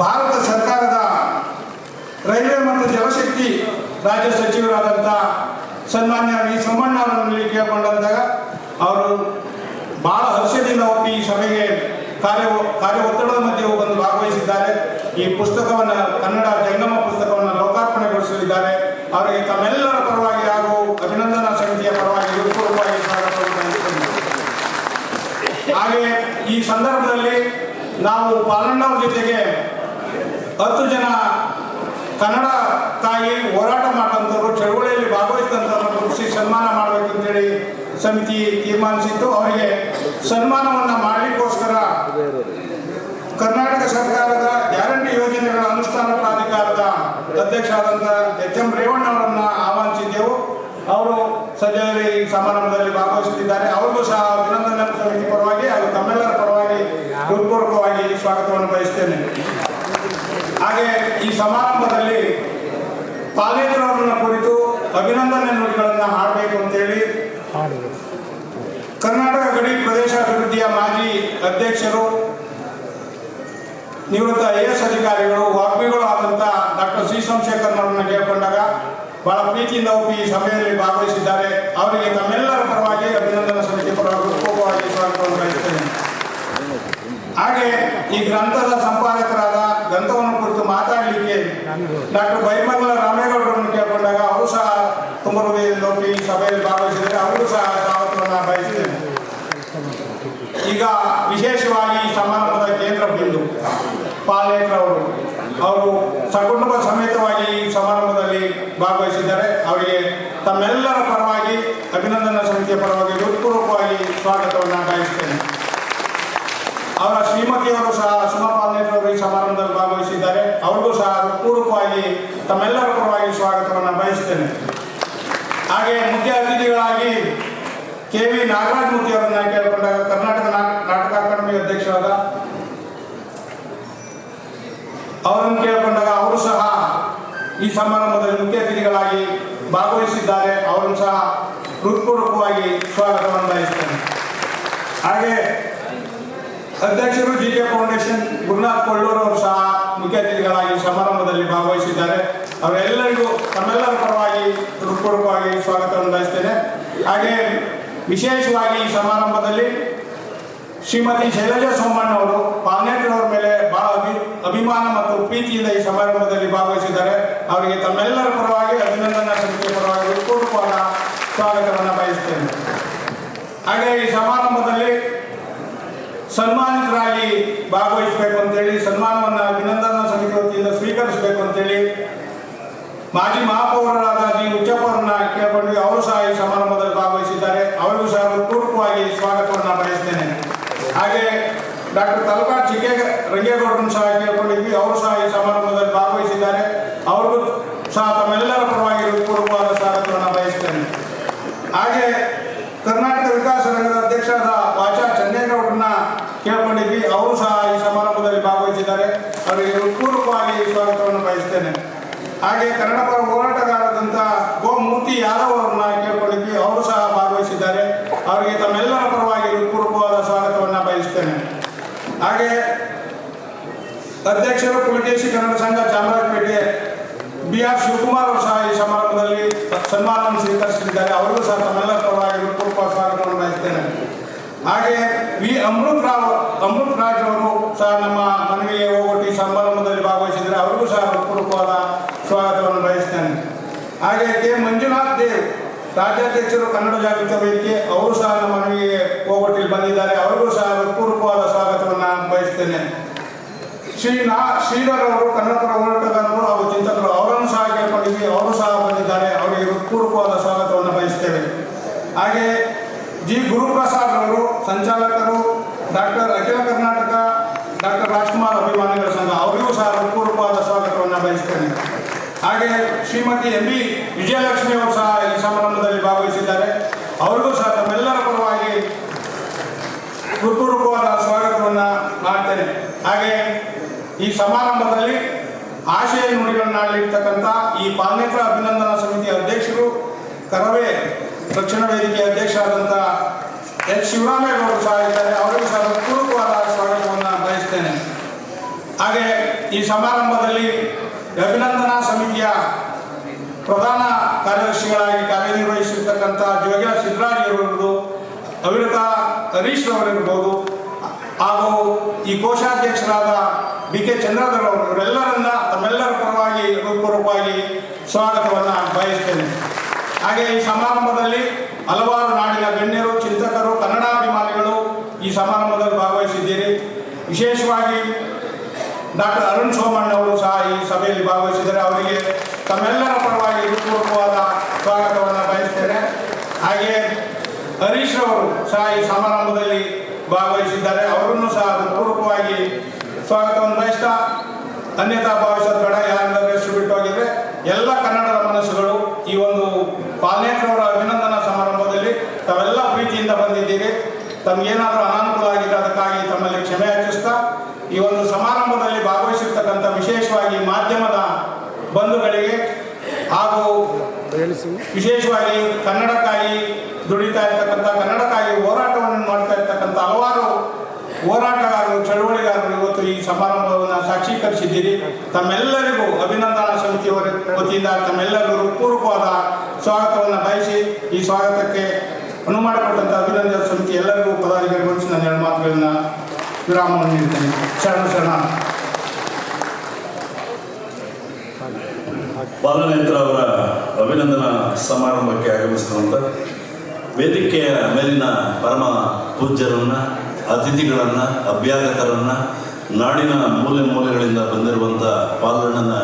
ಭಾರತ ಸರ್ಕಾರದ ರೈಲ್ವೆ ಮತ್ತು ಜಲಶಕ್ತಿ ರಾಜ್ಯ ಸಚಿವರಾದಂಥ ಸನ್ಮಾನ್ಯ ವಿ ಸೋಮಣ್ಣ ಅವರಲ್ಲಿ ಕೇಳಿಕೊಂಡಂದಾಗ ಅವರು ಬಹಳ ಹರ್ಷದಿಂದ ಒಪ್ಪಿ ಈ ಸಭೆಗೆ ಕಾರ್ಯ ಕಾರ್ಯ ಒತ್ತಡದ ಮಧ್ಯೆ ಬಂದು ಭಾಗವಹಿಸಿದ್ದಾರೆ. ಈ ಪುಸ್ತಕವನ್ನು ಕನ್ನಡ ಜಂಗಮ ಪುಸ್ತಕವನ್ನು ಲೋಕಾರ್ಪಣೆಗೊಳಿಸಲಿದ್ದಾರೆ. ಅವರಿಗೆ ತಮ್ಮೆಲ್ಲರ ಪರವಾಗಿ ಹಾಗೂ ಅಭಿನಂದನಾ ಸಮಿತಿಯ ಪರವಾಗಿ ಹೃತ್ಪೂರ್ವಕವಾಗಿ ಹಾಗೆ ಈ ಸಂದರ್ಭದಲ್ಲಿ ನಾವು ಪಾಲಣ್ಣವ್ರ ಜೊತೆಗೆ ಹತ್ತು ಜನ ಕನ್ನಡ ತಾಯಿ ಹೋರಾಟ ಮಾಡುವಂಥವ್ರು ಚಳವಳಿಯಲ್ಲಿ ಭಾಗವಹಿಸಿದಂಥವ್ರನ್ನ ಗುರುತಿಸಿ ಸನ್ಮಾನ ಮಾಡಬೇಕಂತೇಳಿ ಸಮಿತಿ ತೀರ್ಮಾನಿಸಿತ್ತು. ಅವರಿಗೆ ಸನ್ಮಾನವನ್ನು ಮಾಡಲಿಕ್ಕೋಸ್ಕರ ಕರ್ನಾಟಕ ಸರ್ಕಾರದ ಗ್ಯಾರಂಟಿ ಯೋಜನೆಗಳ ಅನುಷ್ಠಾನ ಪ್ರಾಧಿಕಾರದ ಅಧ್ಯಕ್ಷರಾದಂಥ ಎಚ್ ಎಂ ರೇವಣ್ಣ ಅವರನ್ನು ಆಹ್ವಾನಿಸಿದ್ದೆವು. ಅವರು ಸದ್ಯದಲ್ಲಿ ಸಮಾರಂಭದಲ್ಲಿ ಭಾಗವಹಿಸುತ್ತಿದ್ದಾರೆ. ಅವರಿಗೂ ಸಹ ಅಭಿನಂದನಾ ಸಮಿತಿ ಪರವಾಗಿ ಹಾಗೂ ತಮ್ಮೆಲ್ಲರ ಪರವಾಗಿ ಹೃತ್ಪೂರ್ವಕವಾಗಿ ಸ್ವಾಗತವನ್ನು ಬಯಸ್ತೇನೆ ಹಾಗೆ ಈ ಸಮಾರಂಭದಲ್ಲಿ ಪಾಲೇಕರವರನ್ನ ಕುರಿತು ಅಭಿನಂದನೆ ನುಡಿಗಳನ್ನು ಹಾಡಬೇಕು ಅಂತೇಳಿ ಕರ್ನಾಟಕ ಗಡಿ ಪ್ರದೇಶ ಅಭಿವೃದ್ಧಿಯ ಮಾಜಿ ಅಧ್ಯಕ್ಷರು, ನಿವೃತ್ತ ಐ ಎಸ್ ಅಧಿಕಾರಿಗಳು, ವಾಗ್ಮಿಗಳು ಆದಂಥ ಡಾಕ್ಟರ್ ಸಿ ಸೋಮಶೇಖರ್ನವರನ್ನ ಕೇಳಿಕೊಂಡಾಗ ಬಹಳ ಪ್ರೀತಿಯಿಂದ ಒಪ್ಪಿ ಈ ಸಭೆಯಲ್ಲಿ ಭಾಗವಹಿಸಿದ್ದಾರೆ. ಅವರಿಗೆ ತಮ್ಮೆಲ್ಲರ ಪರವಾಗಿ ಅಭಿನಂದನಾ ಸಮಿತಿ ಪರವಾಗಿ ಉಪವಾಗಿ ಹಾಗೆ ಈ ಗ್ರಂಥದ ಮಾತಾಡಲಿಕ್ಕೆ ಡಾಕ್ಟರ್ ಬೈಮಲ್ಲ ರಾಮೇಗೌಡರನ್ನು ಕೇಳಿಕೊಂಡಾಗ ಅವರು ಸಹ ತುಮಕೂರಿನಲ್ಲಿ ಸಭೆಯಲ್ಲಿ ಭಾಗವಹಿಸಿದರೆ ಅವರು ಸಹ ಸ್ವಾಗತವನ್ನು ಬಯಸಿದ್ದೇನೆ ಈಗ ವಿಶೇಷವಾಗಿ ಸಮಾರಂಭದ ಕೇಂದ್ರ ಬಿಂದು, ಪಾಲೇಕರವರು, ಅವರು ಸಕುಟುಂಬ ಸಮೇತವಾಗಿ ಸಮಾರಂಭದಲ್ಲಿ ಭಾಗವಹಿಸಿದ್ದಾರೆ. ಅವರಿಗೆ ತಮ್ಮೆಲ್ಲರ ಪರವಾಗಿ ಅಭಿನಂದನಾ ಸಮಿತಿಯ ಪರವಾಗಿ ಹೃತ್ಪೂರ್ವಕವಾಗಿ ಸ್ವಾಗತವನ್ನು ಬಯಸುತ್ತೇನೆ ಅವರ ಶ್ರೀಮತಿಯವರು ಸಹ ಸುಮಾ ಪಾಲೇಕರವರು ಈ ಸಮಾರಂಭದಲ್ಲಿ ಸಹ ಹೃತ್ಪೂರ್ವಕವಾಗಿ ತಮ್ಮೆಲ್ಲರ ಪರವಾಗಿ ಸ್ವಾಗತವನ್ನು ಬಯಸ್ತೇನೆ. ಹಾಗೆ ಮುಖ್ಯ ಅತಿಥಿಗಳಾಗಿ ಕೆ ವಿ ನಾಗರಾಜ್ ಮೂರ್ತಿ ಅವರನ್ನ ಕೇಳಿಕೊಂಡಾಗ ಕರ್ನಾಟಕ ನಾಟಕ ಅಕಾಡೆಮಿ ಅಧ್ಯಕ್ಷರಾದ ಅವರನ್ನು ಕೇಳಿಕೊಂಡಾಗ ಅವರು ಸಹ ಈ ಸಮಾರಂಭದಲ್ಲಿ ಮುಖ್ಯ ಅತಿಥಿಗಳಾಗಿ ಭಾಗವಹಿಸಿದ್ದಾರೆ. ಅವರನ್ನು ಸಹ ಹೃತ್ಪೂರ್ವಕವಾಗಿ ಸ್ವಾಗತವನ್ನು ಬಯಸ್ತೇನೆ. ಹಾಗೆ ಅಧ್ಯಕ್ಷರು G K foundation Gurunath Kollur ಅವರು ಸಹ ಅತಿಥಿಗಳಾಗಿ ಸಮಾರಂಭದಲ್ಲಿ ಭಾಗವಹಿಸಿದ್ದಾರೆ. ಅವರೆಲ್ಲರಿಗೂ ತಮ್ಮೆಲ್ಲರ ಪರವಾಗಿ ಹೃತ್ಪೂರ್ವಕವಾಗಿ ಸ್ವಾಗತವನ್ನು ಬಯಸ್ತೇನೆ ಹಾಗೆ ವಿಶೇಷವಾಗಿ ಈ ಸಮಾರಂಭದಲ್ಲಿ ಶ್ರೀಮತಿ ಶೈಲಜಾ ಸೋಮಣ್ಣ ಅವರು ಪಾಲ್ನೇಟ್ರವರ ಮೇಲೆ ಬಹಳ ಅಭಿ, ಅಭಿಮಾನ ಮತ್ತು ಪ್ರೀತಿಯಿಂದ ಈ ಸಮಾರಂಭದಲ್ಲಿ ಭಾಗವಹಿಸಿದ್ದಾರೆ. ಅವರಿಗೆ ತಮ್ಮೆಲ್ಲರ ಪರವಾಗಿ ಅಭಿನಂದನಾ ಸಮಿತಿಯ ಪರವಾಗಿ ಹೃತ್ಪೂರ್ವಕವಾದ ಸ್ವಾಗತವನ್ನು ಬಯಸ್ತೇನೆ. ಹಾಗೆ ಈ ಸಮಾರಂಭದಲ್ಲಿ ಸನ್ಮಾನಿತರಾಗಿ ಭಾಗವಹಿಸಬೇಕು ಅಂತೇಳಿ ಸನ್ಮಾನವನ್ನು ಅಭಿನಂದನಾ ಸಮಿತಿ ವತಿಯಿಂದ ಸ್ವೀಕರಿಸಬೇಕು ಅಂತೇಳಿ ಮಾಜಿ ಮಹಾಪೌರರಾದ ಜಿ. ಉಚ್ಚಪ್ಪರನ್ನ ಕೇಳಿಕೊಂಡು ಅವರು ಸಹ ಈ ಸಮಾರಂಭದಲ್ಲಿ ಭಾಗವಹಿಸಿದ್ದಾರೆ. ಅವರಿಗೂ ಸಹ ಪೂರ್ವಕವಾಗಿ ಸ್ವಾಗತವನ್ನು ಬಯಸ್ತೇನೆ. ಹಾಗೆ ಡಾಕ್ಟರ್ ತಲಕಾ ಚಿಕ್ಕೆ ರಂಗೇಗೌಡರನ್ನು ಸಹ ಕೇಳಿಕೊಂಡಿದ್ವಿ. ಅವರು ಸಹ ಈ ಸಮಾರಂಭದಲ್ಲಿ ಭಾಗವಹಿಸಿದ್ದಾರೆ. ಅವರಿಗೂ ಸಹ ತಮ್ಮೆಲ್ಲರ ಪರವಾಗಿ ಪೂರ್ವವಾದ ಸ್ವಾಗತವನ್ನು ಬಯಸ್ತೇನೆ. ಹಾಗೆ ಕರ್ನಾಟಕ ವಿಕಾಸ ಸಂಘದ ಅಧ್ಯಕ್ಷರಾದ ವಾಚಾ ಚಂದೇಗೌಡರನ್ನ ಕೇಳ್ಕೊಂಡಿದ್ವಿ ಅವರು ಸಹ ಈ ಸಮಾರಂಭದಲ್ಲಿ ಭಾಗವಹಿಸಿದ್ದಾರೆ ಅವರಿಗೆ ಹೃತ್ಪೂರ್ವಕವಾಗಿ ಸ್ವಾಗತವನ್ನು ಬಯಸ್ತೇನೆ ಹಾಗೆ ಕನ್ನಡ ಪರ ಹೋರಾಟಗಾರರಾದಂಥ ಗೋಮೂರ್ತಿ ಯಾದವ್ ಅವರನ್ನ ಕೇಳ್ಕೊಂಡಿದ್ವಿ ಅವರು ಸಹ ಭಾಗವಹಿಸಿದ್ದಾರೆ. ಅವರಿಗೆ ತಮ್ಮೆಲ್ಲರ ಪರವಾಗಿ ಹೃತ್ಪೂರ್ವಕವಾದ ಸ್ವಾಗತವನ್ನು ಬಯಸ್ತೇನೆ. ಹಾಗೆ ಅಧ್ಯಕ್ಷರು ಪುಲಕೇಶಿ ಕನ್ನಡ ಸಂಘ ಚಾಮರಾಜಪೇಟೆ ಬಿ ಆರ್ ಶಿವಕುಮಾರ್ ಅವರು ಸಹ ಈ ಸಮಾರಂಭದಲ್ಲಿ ಸನ್ಮಾನವನ್ನು ಸ್ವೀಕರಿಸಿದ್ದಾರೆ. ಅವರಿಗೂ ಸಹ ತಮ್ಮೆಲ್ಲರ ಪರವಾಗಿ ಹೃತ್ಪೂರ್ವಕ ಸ್ವಾಗತವನ್ನು ಬಯಸ್ತೇನೆ. ಹಾಗೆ ವಿ ಅಮೃತ್ ರಾವ್, ಅಮೃತ್ ರಾಜ್ ಅವರು ಸಹ ನಮ್ಮ ಮನವಿಗೆ ಹೋಗೊಟ್ಟಿ ಸಮಾರಂಭದಲ್ಲಿ ಭಾಗವಹಿಸಿದ್ದಾರೆ. ಅವರಿಗೂ ಸಹ ಹೃತ್ಪೂರ್ವಕವಾದ ಸ್ವಾಗತವನ್ನು ಬಯಸ್ತೇನೆ. ಹಾಗೆ ಕೆ. ಮಂಜುನಾಥ್ ದೇವ್ ರಾಜ್ಯಾಧ್ಯಕ್ಷರು ಕನ್ನಡ ಜಾಗೃತ ವೇದಿಕೆ ಅವರು ಸಹ ನಮ್ಮ ಮನವಿಗೆ ಹೋಗೊಟ್ಟಿಗೆ ಬಂದಿದ್ದಾರೆ. ಅವರಿಗೂ ಸಹ ಪೂರ್ವಕವಾದ ಸ್ವಾಗತವನ್ನು ಬಯಸ್ತೇನೆ. ಶ್ರೀ ನಾ, ಶ್ರೀಧರ್ ಅವರು ಕನ್ನಡ ಪರ ಹೋರಾಟಗಾರರು ಹಾಗೂ ಚಿಂತಕರು ಅವರನ್ನು ಸಹ ಕೇಳ್ಕೊಂಡಿದ್ವಿ. ಅವರು ಸಹ ಬಂದಿದ್ದಾರೆ. ಅವರಿಗೆ ಪೂರ್ವಕವಾದ ಸ್ವಾಗತವನ್ನು ಬಯಸ್ತೇವೆ. ಹಾಗೆ ಜಿ. ಗುರುಪ್ರಸಾದ್ ಅವರು ಸಂಚಾಲಕರು, ಡಾಕ್ಟರ್ ಅಖಿಲ ಕರ್ನಾಟಕ ಡಾಕ್ಟರ್ ರಾಜ್ಕುಮಾರ್ ಅಭಿಮಾನಿಗಳ ಸಂಘ, ಅವರಿಗೂ ಸಹ ಹಾಗೆ ಶ್ರೀಮತಿ ಎಂ ಬಿ ವಿಜಯಲಕ್ಷ್ಮಿ ಅವರು ಸಹ ಈ ಸಮಾರಂಭದಲ್ಲಿ ಭಾಗವಹಿಸಿದ್ದಾರೆ. ಅವರಿಗೂ ಸಹ ತಮ್ಮೆಲ್ಲರ ಪರವಾಗಿ ಹೃತ್ಪೂರ್ವಕವಾದ ಸ್ವಾಗತವನ್ನು ಮಾಡ್ತೇನೆ. ಹಾಗೆ ಈ ಸಮಾರಂಭದಲ್ಲಿ ಆಶಯ ನುಡಿಗಳನ್ನಾಡಲಿರ್ತಕ್ಕಂಥ ಈ ಪಾಲ್ನೇತ್ರ ಅಭಿನಂದನಾ ಸಮಿತಿಯ ಅಧ್ಯಕ್ಷರು, ಕರವೇ ದಕ್ಷಿಣ ವೇದಿಕೆ ಅಧ್ಯಕ್ಷರಾದಂಥ ಎಚ್ ಶಿವರಾಮೇಗೌಡರು ಸಹ ಇದ್ದಾರೆ. ಅವರಿಗೂ ಸಹ ಹೃತ್ಪೂರ್ವಕವಾದ ಸ್ವಾಗತವನ್ನು ಬಯಸ್ತೇನೆ. ಹಾಗೆ ಈ ಸಮಾರಂಭದಲ್ಲಿ ಪ್ರಧಾನ ಕಾರ್ಯದರ್ಶಿಗಳಾಗಿ ಕಾರ್ಯನಿರ್ವಹಿಸಿರ್ತಕ್ಕಂಥ ಜೋಗ್ಯ ಸಿದ್ದರಾಜ್ ಇರ್ಬೋದು ಅವಿರತ ಹರೀಶ್ ಅವರಿರ್ಬೋದು. ಹಾಗೂ ಈ ಕೋಶಾಧ್ಯಕ್ಷರಾದ ಬಿ ಕೆ ಚಂದ್ರಧರ್ ಅವರು, ಇವರೆಲ್ಲರನ್ನ ತಮ್ಮೆಲ್ಲರ ಪರವಾಗಿ ಹೃತ್ಪೂರ್ವಕವಾಗಿ ಸ್ವಾಗತವನ್ನು ಬಯಸ್ತೇನೆ. ಹಾಗೆ ಈ ಸಮಾರಂಭದಲ್ಲಿ ಹಲವಾರು ನಾಡಿನ ಗಣ್ಯರು, ಚಿಂತಕರು, ಕನ್ನಡಾಭಿಮಾನಿಗಳು ಈ ಸಮಾರಂಭದಲ್ಲಿ ಭಾಗವಹಿಸಿದ್ದೀರಿ. ವಿಶೇಷವಾಗಿ ಡಾಕ್ಟರ್ ಅರುಣ್ ಸೋಮಣ್ಣವರು ಸಹ ಈ ಸಭೆಯಲ್ಲಿ ಭಾಗವಹಿಸಿದ್ದಾರೆ. ಅವರಿಗೆ ತಮ್ಮೆಲ್ಲರ ಹೃತ್ಪೂರ್ವಕವಾದ ಸ್ವಾಗತವನ್ನು ಬಯಸ್ತೇನೆ. ಹಾಗೆ ಹರೀಶ್ ಅವರು ಸಹ ಈ ಸಮಾರಂಭದಲ್ಲಿ ಭಾಗವಹಿಸಿದ್ದಾರೆ. ಅವರನ್ನು ಸಹ ಹೃತ್ಪೂರ್ವಕವಾಗಿ ಸ್ವಾಗತವನ್ನು ಬಯಸ್ತಾ ಅನ್ಯತಾ ಭಾವಿಸೋದು ಬೇಡ ಯಾರಂದ್ರೆ ಬಿಟ್ಟು ಹೋಗಿದ್ರೆ ಎಲ್ಲ ಕನ್ನಡದ ಮನಸ್ಸುಗಳು ಈ ಒಂದು ಪಾಲ್ನೇತ್ರವರ ಅಭಿನಂದನಾ ಸಮಾರಂಭದಲ್ಲಿ ತಾವೆಲ್ಲ ಪ್ರೀತಿಯಿಂದ ಬಂದಿದ್ದೀರಿ. ತಮಗೇನಾದರೂ ಅನಾನುಕೂಲ ಆಗಿದೆ ಅದಕ್ಕಾಗಿ ತಮ್ಮಲ್ಲಿ ಕ್ಷಮೆ ಹಚ್ಚಿಸ್ತಾ ಈ ಒಂದು ಸಮಾರಂಭದಲ್ಲಿ ಭಾಗವಹಿಸಿರ್ತಕ್ಕಂಥ ವಿಶೇಷವಾಗಿ ಮಾಧ್ಯಮದ ಬಂಧುಗಳಿಗೆ ಹಾಗೂ ವಿಶೇಷವಾಗಿ ಕನ್ನಡಕ್ಕಾಗಿ ದುಡಿತಾ ಇರ್ತಕ್ಕಂಥ ಕನ್ನಡಕ್ಕಾಗಿ ಹೋರಾಟವನ್ನು ಮಾಡ್ತಾ ಇರ್ತಕ್ಕಂಥ ಹಲವಾರು ಹೋರಾಟಗಾರರು, ಚಳುವಳಿಗಾರರು ಇವತ್ತು ಈ ಸಮಾರಂಭವನ್ನು ಸಾಕ್ಷೀಕರಿಸಿದ್ದೀರಿ. ತಮ್ಮೆಲ್ಲರಿಗೂ ಅಭಿನಂದನಾ ಸಮಿತಿಯವರ ವತಿಯಿಂದ ತಮ್ಮೆಲ್ಲರಿಗೂ ಪೂರ್ವಕವಾದ ಸ್ವಾಗತವನ್ನು ಬಯಸಿ, ಈ ಸ್ವಾಗತಕ್ಕೆ ಮಾಡಿಕೊಟ್ಟಂಥ ಅಭಿನಂದನಾ ಸಮಿತಿ ಎಲ್ಲರಿಗೂ ಪದಾಧಿಕಾರಿಗಳು ನನ್ನ ಮಾತುಗಳನ್ನ ವಿರಾಮವನ್ನು ನೀಡ್ತೇನೆ ಶರಣ ಶರಣ. ಬಾಲನೇತ್ರ ಅವರ ಅಭಿನಂದನಾ ಸಮಾರಂಭಕ್ಕೆ ಆಗಮಿಸಿರುವಂಥ ವೇದಿಕೆಯ ಮೇಲಿನ ಪರಮ ಪೂಜ್ಯರನ್ನ, ಅತಿಥಿಗಳನ್ನ ಅಭ್ಯಾಗತರನ್ನ ನಾಡಿನ ಮೂಲೆ ಮೂಲೆಗಳಿಂದ ಬಂದಿರುವಂಥ ಪಾಲಣ್ಣನ